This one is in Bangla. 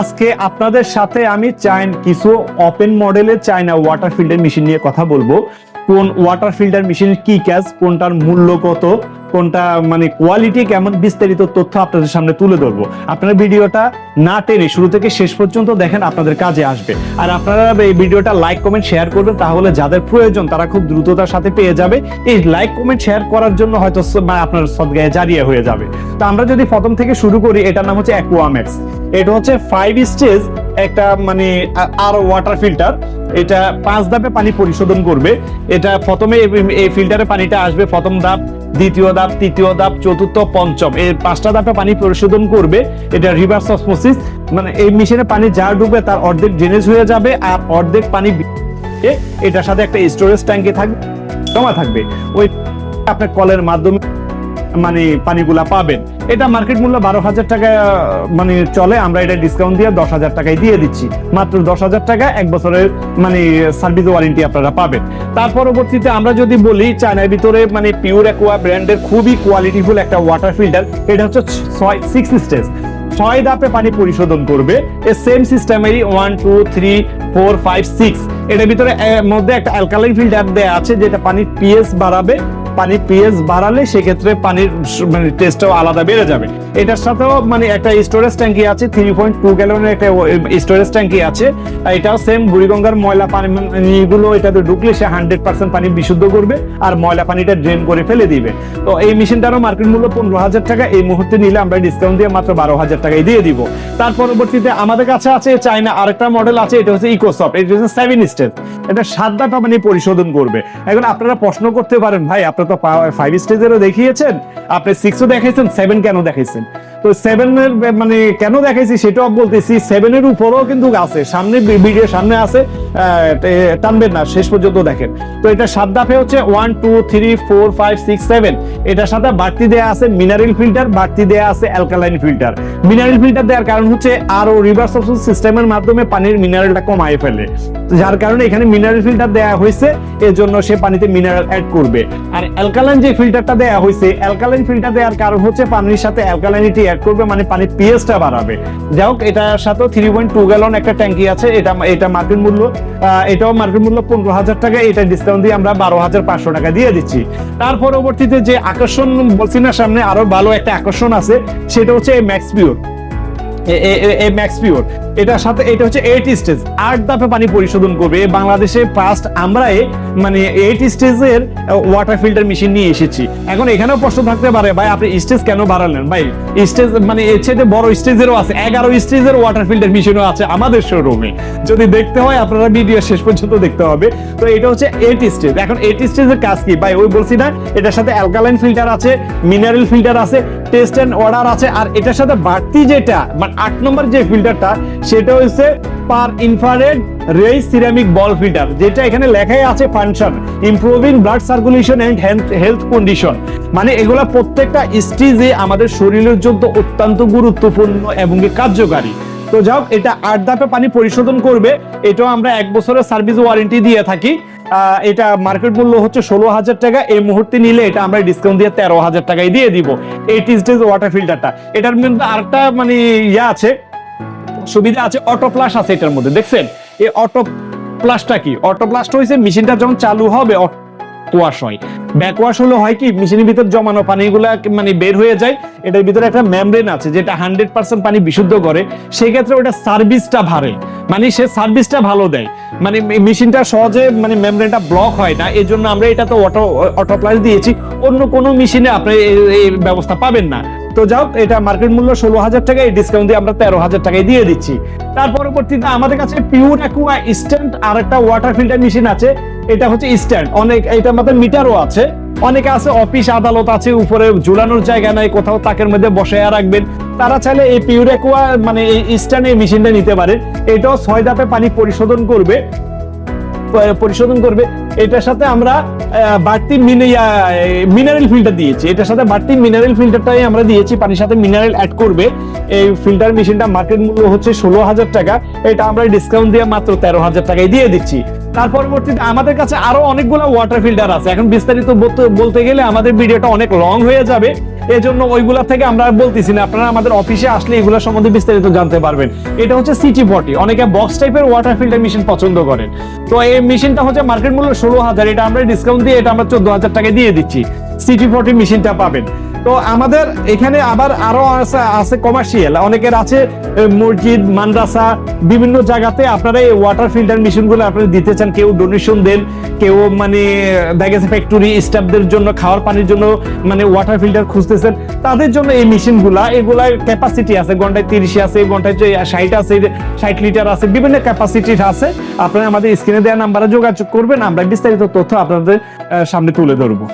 আজকে আপনাদের সাথে আমি চাইন কিছু ওপেন মডেলের চাইনা ওয়াটার ফিল্টার মেশিন নিয়ে কথা বলব। কোন ওয়াটার ফিল্টার মেশিন কি কাজ কোনটার মূল্য কত? কোনটা মানে কোয়ালিটি কেমন, বিস্তারিত তথ্য আপনাদের সামনে তুলে ধরবো। আপনারা ভিডিওটা না টেনে শুরু থেকে শেষ পর্যন্ত দেখেন, আপনাদের কাজে আসবে। আর আপনারা এই ভিডিওটা লাইক কমেন্ট শেয়ার করবেন, তাহলে যাদের প্রয়োজন, তারা খুব দ্রুততার সাথে পেয়ে যাবে। এই লাইক কমেন্ট শেয়ার করার জন্য হয়তো আপনার সদগায়ে জারিয়া হয়ে যাবে। তো আমরা যদি প্রথম থেকে শুরু করি, এটার নাম হচ্ছে অ্যাকুয়াম্যাক্স এটা হচ্ছে ফাইভ স্টেজ একটা মানে আর ওয়াটার ফিল্টার এটা পাঁচ ধাপে পানি পরিশোধন করবে। এটা প্রথমে এই ফিল্টারে পানিটা আসবে, প্রথম ধাপ দ্বিতীয় ধাপ, তৃতীয় ধাপ, চতুর্থ, পঞ্চম। এই পাঁচটা ধাপে পানি পরিশোধন করবে। এটা রিভার্স অসমোসিস মানে এই মেশিনে পানি যা ঢুকবে তার অর্ধেক ড্রেনেজ হয়ে যাবে আর অর্ধেক পানি এটার সাথে একটা স্টোরেজ ট্যাঙ্কে থাকবে জমা থাকবে। ওই আপনার কলের মাধ্যমে মানে পানিগুলা পাবেন। এটা মার্কেট মূল্য বারো হাজার টাকা মানে চলে। আমরা এটা ডিসকাউন্ট দিয়ে দশ হাজার টাকায় দিয়ে দিচ্ছি। মাত্র দশ হাজার টাকা এক বছরের মানে সার্ভিস ওয়ারেন্টি আপনারা পাবেন। তার পরবর্তীতে আমরা যদি বলি, চায়নার ভিতরে মানে পিওর অ্যাকোয়া ব্র্যান্ডের খুবই কোয়ালিটিফুল একটা ওয়াটার ফিল্টার এটা হচ্ছে ছয় সিক্স স্টেজ ছয় ধাপে পানি পরিশোধন করবে। এই same সিস্টেমেরই one two three four five six এটার ভিতরে মধ্যে একটা অ্যালকালাইন ফিল্টার দেওয়া আছে, যেটা পানির পিএস বাড়াবে। পানির পিএস বাড়ালে সেক্ষেত্রে পানির মানে টেস্টটাও আলাদা বেড়ে যাবে। এটার সাথেও মানে একটা স্টোরেজ ট্যাঙ্কি আছে থ্রি পয়েন্ট টু গ্যালনের একটা স্টোরেজ ট্যাঙ্কি আছে। এটাও সেম বুড়িগঙ্গার ময়লা পানিগুলো এটাতে ঢুকলে সে হান্ড্রেড পার্সেন্ট পানি বিশুদ্ধ করবে আর ময়লা পানিটা ড্রেন করে ফেলে দিবে। তো এই মেশিনটারও মার্কেট মূল্য পনেরো হাজার টাকা, এই মুহূর্তে নিলে আমরা ডিসকাউন্ট দিয়ে মাত্র বারো হাজার টাকায় দিয়ে দিব। তার পরবর্তীতে আমাদের কাছে আছে চাইনা আরেকটা মডেল আছে, এটা হচ্ছে ইকোসফট এটা হচ্ছে সেভেন স্টেজ এটা সাত ধাপ পানি পরিশোধন করবে। এখন আপনারা প্রশ্ন করতে পারেন, ভাই, আপনারা তো ফাইভ স্টেজেরও দেখিয়েছেন। আপনি সিক্সও দেখাইছেন সেভেন কেন দেখাইছেন? তো সেভেনের মানে কেন দেখাইছি সেটাও বলতেছি। সেভেনের উপরেও কিন্তু আছে। সামনে ভিডিও সামনে আছে। টানবেন না, শেষ পর্যন্ত দেখেন। তো এটা সাত ধাপে হচ্ছে one two three four five six seven এটার সাথে বাড়তি দেয়া আছে মিনারেল ফিল্টার বাড়তি দেয়া আছে অ্যালকালাইন ফিল্টার মিনারেল ফিল্টার দেওয়ার কারণ হচ্ছে আরও রিভার্স অপশন সিস্টেমের মাধ্যমে পানির মিনারেলটা কমায় ফেলে। যার কারণে এখানে মিনারেল ফিল্টার দেয়া হয়েছে এর জন্য সে পানিতে মিনারেল অ্যাড করবে। আর অ্যালকালাইন যে ফিল্টারটা দেয়া হয়েছে অ্যালকালাইন ফিল্টার দেওয়ার কারণ হচ্ছে পানির সাথে অ্যালকালাইনিটি অ্যাড করবে মানে পানির পিএসটা বাড়াবে। যাই হোক, এটার সাথে থ্রি পয়েন্ট টু গ্যালন একটা ট্যাঙ্কি আছে, এটা এটা মার্কেট মূল্য এটাও মার্কেট মূল্য পনেরো হাজার টাকা, এটা ডিসকাউন্ট দিয়ে আমরা বারো হাজার পাঁচশো টাকা দিয়ে দিচ্ছি। তার পরবর্তীতে যে আকর্ষণ বলছি না, সামনে আরও ভালো একটা আকর্ষণ আছে, সেটা হচ্ছে max pure eight stage water filter machine নিয়ে এসেছি। এখন এখানেও প্রশ্ন থাকতে পারে, ভাই, আপনি স্টেজ কেন বাড়ালেন? ভাই স্টেজ মানে এর বড় আছে, এগারো ওয়াটার ফিল্টার মেশিনও আছে আমাদের শোরুমে যদি দেখতে হয়, আপনারা ভিডিও শেষ পর্যন্ত দেখতে হবে। তো এটা হচ্ছে এইট স্টেজ এখন এইট স্টেজের কাজ কি? ভাই, ওই বলছি না, এটার সাথে অ্যালকালাইন ফিল্টার আছে মিনারেল ফিল্টার আছে টেস্ট এন্ড অর্ডার আছে, আর এটার সাথে বাড়তি যেটা মানে আট নম্বর যে ফিল্টারটা সেটা হচ্ছে far infrared ray ceramic ball filter যেটা এখানে লেখাই আছে function improving blood circulation and health condition মানে এগুলা প্রত্যেকটা স্টেজে আমাদের শরীরের জন্য অত্যন্ত গুরুত্বপূর্ণ এবং কার্যকারী। তো যাও এটা আট ধাপে পানি পরিশোধন করবে। এটাও আমরা এক বছরের সার্ভিস ওয়ারেন্টি দিয়ে থাকি। এটা মার্কেট মূল্য হচ্ছে ষোলো হাজার টাকা। এই মুহূর্তে নিলে এটা আমরা ডিসকাউন্ট দিয়ে তেরো হাজার টাকায় দিয়ে দিব। এই টিস্টেজ ওয়াটার ফিল্টারটা এটার মধ্যে আরেকটা মানে ইয়ে আছে, সুবিধা আছে অটো প্লাস আছে এটার মধ্যে। দেখছেন? এই অটো প্লাসটা কি? অটো প্লাসটা হয়েছে মেশিনটা যখন চালু হবে হয় ব্যাক ওয়াশ হলে হয় কি মেশিনের ভিতর জমানো পানিগুলা মানে বের হয়ে যায়, এটার ভিতরে একটা মেমব্রেন আছে যেটা হান্ড্রেড পার্সেন্ট পানি বিশুদ্ধ করে, সেক্ষেত্রে ওটা সার্ভিসটা ভারে। মানে সে সার্ভিসটা ভালো দেয়। মানে মেশিনটা সহজে মানে মেমব্রেনটা ব্লক হয় না এই জন্য আমরা এটা তো অটো অটো প্লাস দিয়েছি, অন্য কোনো মেশিনে আপনি এই- ব্যবস্থা পাবেন না। তো যাও, এটা মার্কেট মূল্য ষোলো হাজার টাকা, এই ডিসকাউন্ট দিয়ে আমরা তেরো হাজার টাকায় দিয়ে দিচ্ছি। তার পরবর্তীতে আমাদের কাছে পিওর অ্যাকুয়া স্ট্যান্ড আর একটা ওয়াটার ফিল্টার মেশিন আছে এটা হচ্ছে স্ট্যান্ড অনেক এটার মধ্যে মিটারও আছে। অনেকে আছে অফিস আদালত আছে, উপরে ঝুলানোর জায়গা নাই, কোথাও তাকের মধ্যে বসাইয়া রাখবেন। তারা চাইলে এই পিউরেকুয়া মানে এই স্ট্যান্ড এই মেশিনটা নিতে পারেন এটাও ছয় ধাপে পানি পরিশোধন করবে। পরিশোধন করবে। এটার সাথে আমরা বাড়তি মিনারেল ফিল্টার দিয়েছি। এটার সাথে বাড়তি মিনারেল ফিল্টারটাই আমরা দিয়েছি। পানির সাথে মিনারেল অ্যাড করবে। এই ফিল্টার মেশিনটা মার্কেট মূল্য হচ্ছে ষোলো হাজার টাকা। এটা আমরা ডিসকাউন্ট দিয়ে মাত্র তেরো হাজার টাকায় দিয়ে দিচ্ছি। তার পরবর্তীতে আমাদের কাছে আরও অনেকগুলো ওয়াটার ফিল্টার আছে। এখন বিস্তারিত বলতে- গেলে আমাদের ভিডিওটা অনেক লং হয়ে যাবে। এজন্য ওইগুলা থেকে আমরা বলতেছি না। আপনারা আমাদের অফিসে আসলে এগুলো সম্বন্ধে বিস্তারিত জানতে পারবেন। এটা হচ্ছে সিটি পটি অনেকে বক্স টাইপের ওয়াটার ফিল্টার মেশিন পছন্দ করেন। তো এই মেশিনটা হচ্ছে মার্কেট মূল্য ষোলো হাজার। এটা আমরা ডিসকাউন্ট দিয়ে এটা আমরা চোদ্দ হাজার টাকা দিয়ে দিচ্ছি। সিটি ফোর্টি মেশিনটা পাবেন। তো আমাদের এখানে আবার আরও আছে কমার্শিয়াল অনেকের আছে মসজিদ, মাদ্রাসা, বিভিন্ন জায়গাতে আপনারা এই ওয়াটার ফিল্টার মেশিনগুলো আপনারা দিতে চান, কেউ ডোনেশন দেন, কেউ মানে দেখা গেছে ফ্যাক্টরি স্টাফদের জন্য, খাওয়ার পানির জন্য মানে ওয়াটার ফিল্টার খুঁজতেছেন, তাদের জন্য এই মেশিনগুলা এগুলার ক্যাপাসিটি আছে, ঘন্টায় তিরিশে আছে, ঘন্টায় ষাট আছে, ষাট লিটার আছে, বিভিন্ন ক্যাপাসিটির আছে। আপনারা আমাদের স্ক্রিনে দেওয়া নাম্বারে যোগাযোগ করবেন, আমরা বিস্তারিত তথ্য আপনাদের সামনে তুলে ধরবো।